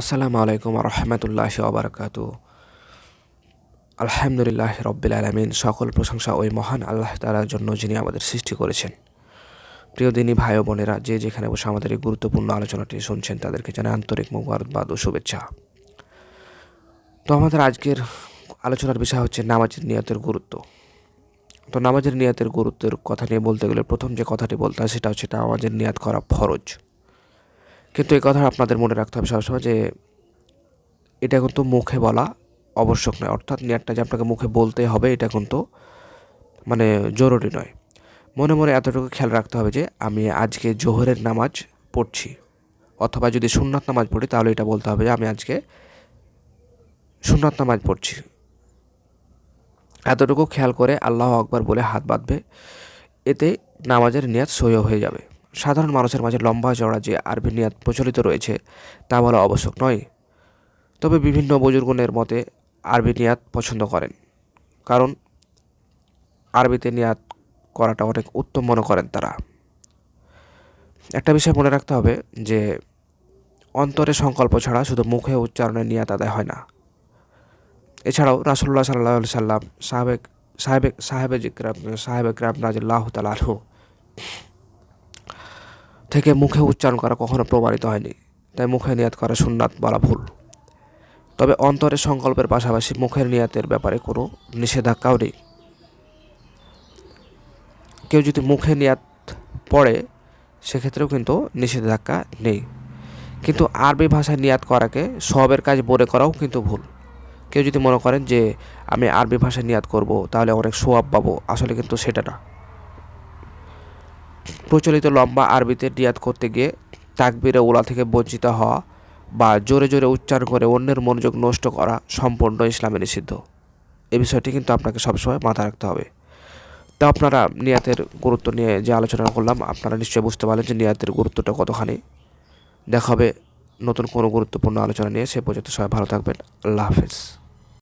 আসসালামু আলাইকুম রহমতুল্লাহ ওবরাকাতু আলহামদুলিল্লাহ রব্বিল আলমিন, সকল প্রশংসা ওই মহান আল্লাহ তালার জন্য যিনি আমাদের সৃষ্টি করেছেন। প্রিয় দিনী ভাই বোনেরা, যে যেখানে বসে আমাদের এই গুরুত্বপূর্ণ আলোচনাটি শুনছেন, তাদেরকে জানাই আন্তরিক মুবারকবাদ ও শুভেচ্ছা। তো আমাদের আজকের আলোচনার বিষয় হচ্ছে নামাজের নিয়তের গুরুত্ব। তো নামাজের নিয়াতের গুরুত্বের কথা নিয়ে বলতে গেলে প্রথম যে কথাটি বলতে হয়, সেটা হচ্ছে নামাজের নিয়াত করা ফরজ। কিন্তু এই কথা আপনাদের মনে রাখতে হবে সবসময় যে এটা কিন্তু মুখে বলা আবশ্যক নয়। অর্থাৎ নিয়াতটা যে আপনাকে মুখে বলতে হবে, এটা কিন্তু মানে জরুরি নয়। মনে মনে এতটুকু খেয়াল রাখতে হবে যে আমি আজকে জোহরের নামাজ পড়ছি। অথবা যদি সুন্নাত নামাজ পড়ি, তাহলে এটা বলতে হবে যে আমি আজকে সুন্নাত নামাজ পড়ছি। এতটুকু খেয়াল করে আল্লাহ আকবার বলে হাত বাঁধবে, এতে নামাজের নিয়াত সহ্য হয়ে যাবে। সাধারণ মানুষের মাঝে লম্বা চড়া যে আরবি নিয়াত প্রচলিত রয়েছে, তা বলা আবশ্যক নয়। তবে বিভিন্ন বুজুর্গনের মতে আরবি নিয়াত পছন্দ করেন। কারণ আরবিতে নিয়াত করাটা অনেক উত্তম মনে করেন তারা। একটা বিষয় মনে রাখতে হবে যে, অন্তরে সংকল্প ছাড়া শুধু মুখে উচ্চারণের নিয়াত আদায় হয় না। এছাড়াও রাসুল্লাহ সাল্লাহ সাল্লাম সাহেবেক সাহেবে সাহেবে জিক্রাম, সাহেবে ক্রাম নাজিল্লাহ তালাহু থেকে মুখে উচ্চারণ করা কখনো প্রমাণিত হয়নি, তাই মুখে নিয়াত করা সুন্নাত বলা ভুল। তবে অন্তরের সংকল্পের পাশাপাশি মুখের নিয়াতের ব্যাপারে কোনো নিষেধাজ্ঞাও নেই। কেউ যদি মুখে নিয়াত পড়ে, সেক্ষেত্রেও কিন্তু নিষেধাজ্ঞা নেই। কিন্তু আরবি ভাষায় নিয়াত করাকে সবের কাজ বলে করাও কিন্তু ভুল। কেউ যদি মনে করেন যে, আমি আরবি ভাষায় নিয়াত করব, তাহলে অনেক সোয়াব পাবো, আসলে কিন্তু সেটা না। প্রচলিত লম্বা আরবিতে নিয়াত করতে গিয়ে তাকবিরে ওলা থেকে বঞ্চিত হওয়া বা জোরে জোরে উচ্চারণ করে অন্যের মনোযোগ নষ্ট করা সম্পূর্ণ ইসলামে নিষিদ্ধ। এ বিষয়টি কিন্তু আপনাকে সবসময় মাথায় রাখতে হবে। তা আপনারা নিয়াতের গুরুত্ব নিয়ে যে আলোচনা করলাম, আপনারা নিশ্চয়ই বুঝতে পারলেন যে নিয়াতের গুরুত্বটা কতখানি। দেখা হবে নতুন কোনো গুরুত্বপূর্ণ আলোচনা নিয়ে। সে পর্যন্ত সবাই ভালো থাকবেন। আল্লাহ হাফেজ।